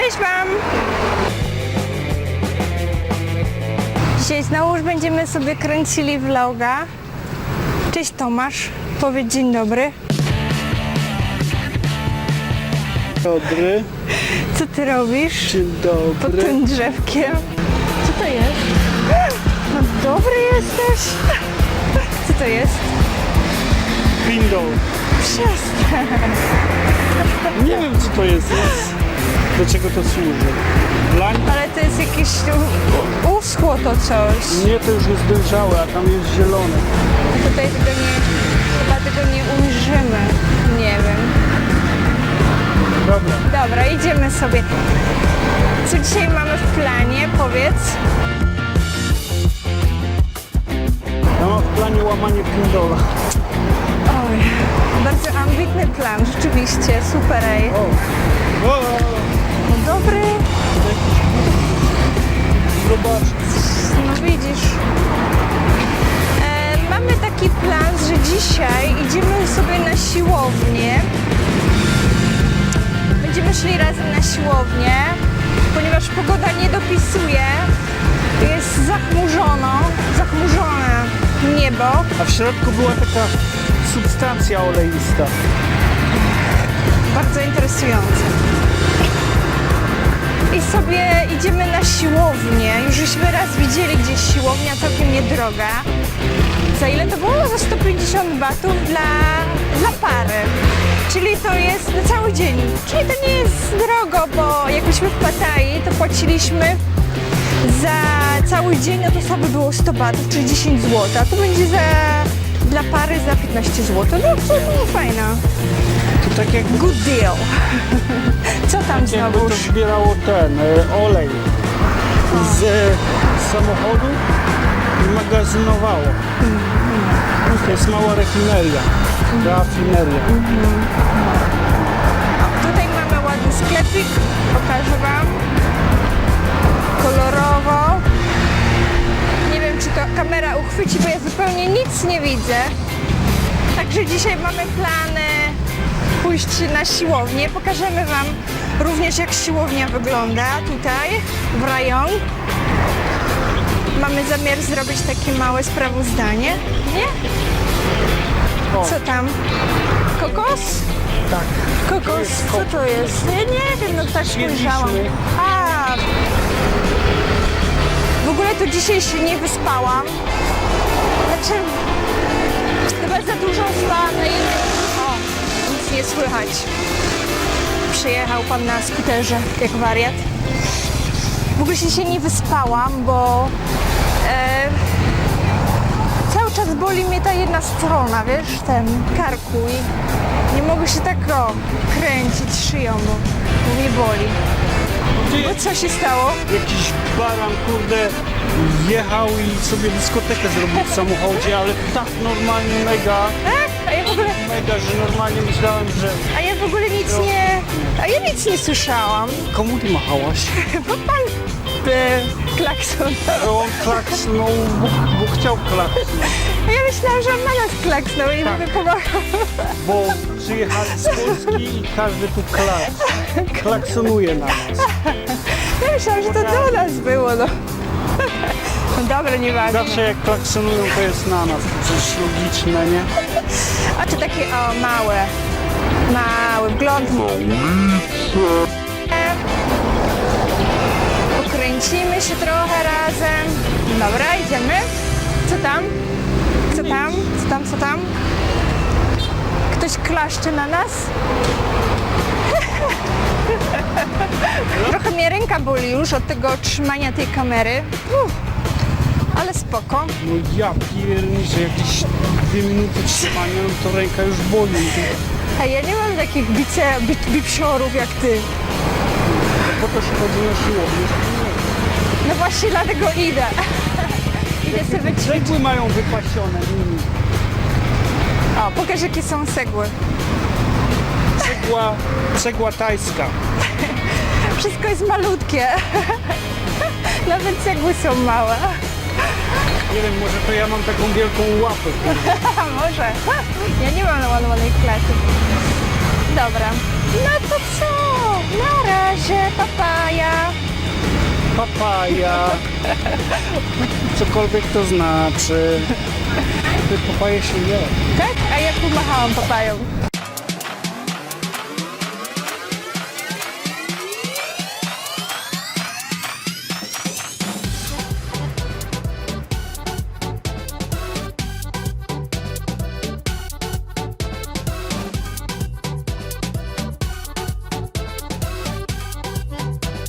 Cześć Wam! Dzisiaj znowu już będziemy sobie kręcili vloga. Cześć Tomasz, powiedz dzień dobry. Dobry, Co ty robisz dzień pod dobry. tym drzewkiem? Co to jest? No dobry jesteś. Co to jest? Window. Przestań. Nie wiem co to jest. Do czego to służy. Dla Ale to jest jakieś... u- Uschło to coś. nie, to już jest dojrzałe, a tam jest zielone. Tutaj tego nie... Chyba tego nie ujrzymy. Nie wiem. Dobra. Dobra, idziemy sobie. Co dzisiaj mamy w planie? Powiedz. Ja mam w planie łamanie pindola. Oj, bardzo ambitny plan, rzeczywiście, super ej. O. O. Dobry, Zobacz. no widzisz. E, mamy taki plan, że dzisiaj idziemy sobie na siłownię. Będziemy szli razem na siłownię, ponieważ pogoda nie dopisuje. Jest zachmurzono, zachmurzone niebo. A w środku była taka substancja oleista. Bardzo interesujące. I sobie idziemy na siłownię. Już żeśmy raz widzieli gdzieś siłownia, całkiem niedroga. Za ile to było? Za 150 batów dla, dla pary. Czyli to jest na cały dzień. Czyli to nie jest drogo, bo jak byliśmy w Pattayі, to płaciliśmy za cały dzień, no to sobie było 100 batów, czyli 10 zł. A tu będzie za, dla pary za 15 zł. No to, to fajna. Tak jakby, Good deal. Co tam jakby znowu? to zbierało ten e, olej z e, samochodu i magazynowało. To jest mała refineria. Rafineria. Tutaj mamy ładny sklepik. Pokażę Wam. Kolorowo. Nie wiem, czy to kamera uchwyci, bo ja zupełnie nic nie widzę. Także dzisiaj mamy plany pójść na siłownię. Pokażemy Wam również, jak siłownia wygląda tutaj w Rajon. Mamy zamiar zrobić takie małe sprawozdanie. Nie? Co tam? Kokos? tak. Kokos, co to jest? Ja nie wiem, no tak spojrzałam. A. W ogóle to dzisiaj się nie wyspałam. Znaczy, chyba za dużo spałam na jednym... Słychać. Przyjechał pan na skuterze, jak wariat. W ogóle się nie wyspałam, bo e, cały czas boli mnie ta jedna strona, wiesz, ten karku i nie mogę się tak o, kręcić szyją, bo, bo mnie boli. No co się stało? Jakiś baran, kurde, jechał i sobie dyskotekę zrobił w samochodzie, ale tak normalnie mega, Tak? A ja w ogóle, mega, że normalnie myślałem, że a ja w ogóle nic nie, a ja nic nie słyszałam. komu ty machałaś? Bo pan e, klakson. Że on klaksnął, bo, bo chciał klaksnąć, A ja myślałam, że on na nas klaksnął i Tak. my pomagał. bo przyjechali z Polski i każdy tu klaks, klaksonuje na nas. Ja myślałam, że to do nas było, no. No dobra, nieważne. Zawsze jak klaksonują, to jest na nas, to przecież logiczne, nie? A to takie o, małe, mały wgląd. Pokręcimy się trochę razem. Dobra, idziemy. Co tam? Co tam? Co tam, co tam? Ktoś klaszcze na nas? Trochę mnie ręka boli już od tego trzymania tej kamery. Uff, ale spoko. No ja pierniczę, jakieś dwie minuty trzymania, to ręka już boli. A ja nie mam takich bice, bi, bipsiorów jak ty. Po to się chodzi na siłownię. No właśnie dlatego idę. idę sobie ćwiczyć. Cegły mają wypasione nimi. O, pokaż jakie są cegły. Cegła, cegła tajska. Wszystko jest malutkie. Nawet cegły są małe. Nie wiem, może to ja mam taką wielką łapę. Może. Ja nie mam naładowanej klasy. Dobra. No to co? Na razie, papa. Pa. papaja, cokolwiek to znaczy. Papaje się je. Tak? A ja pomachałam papają.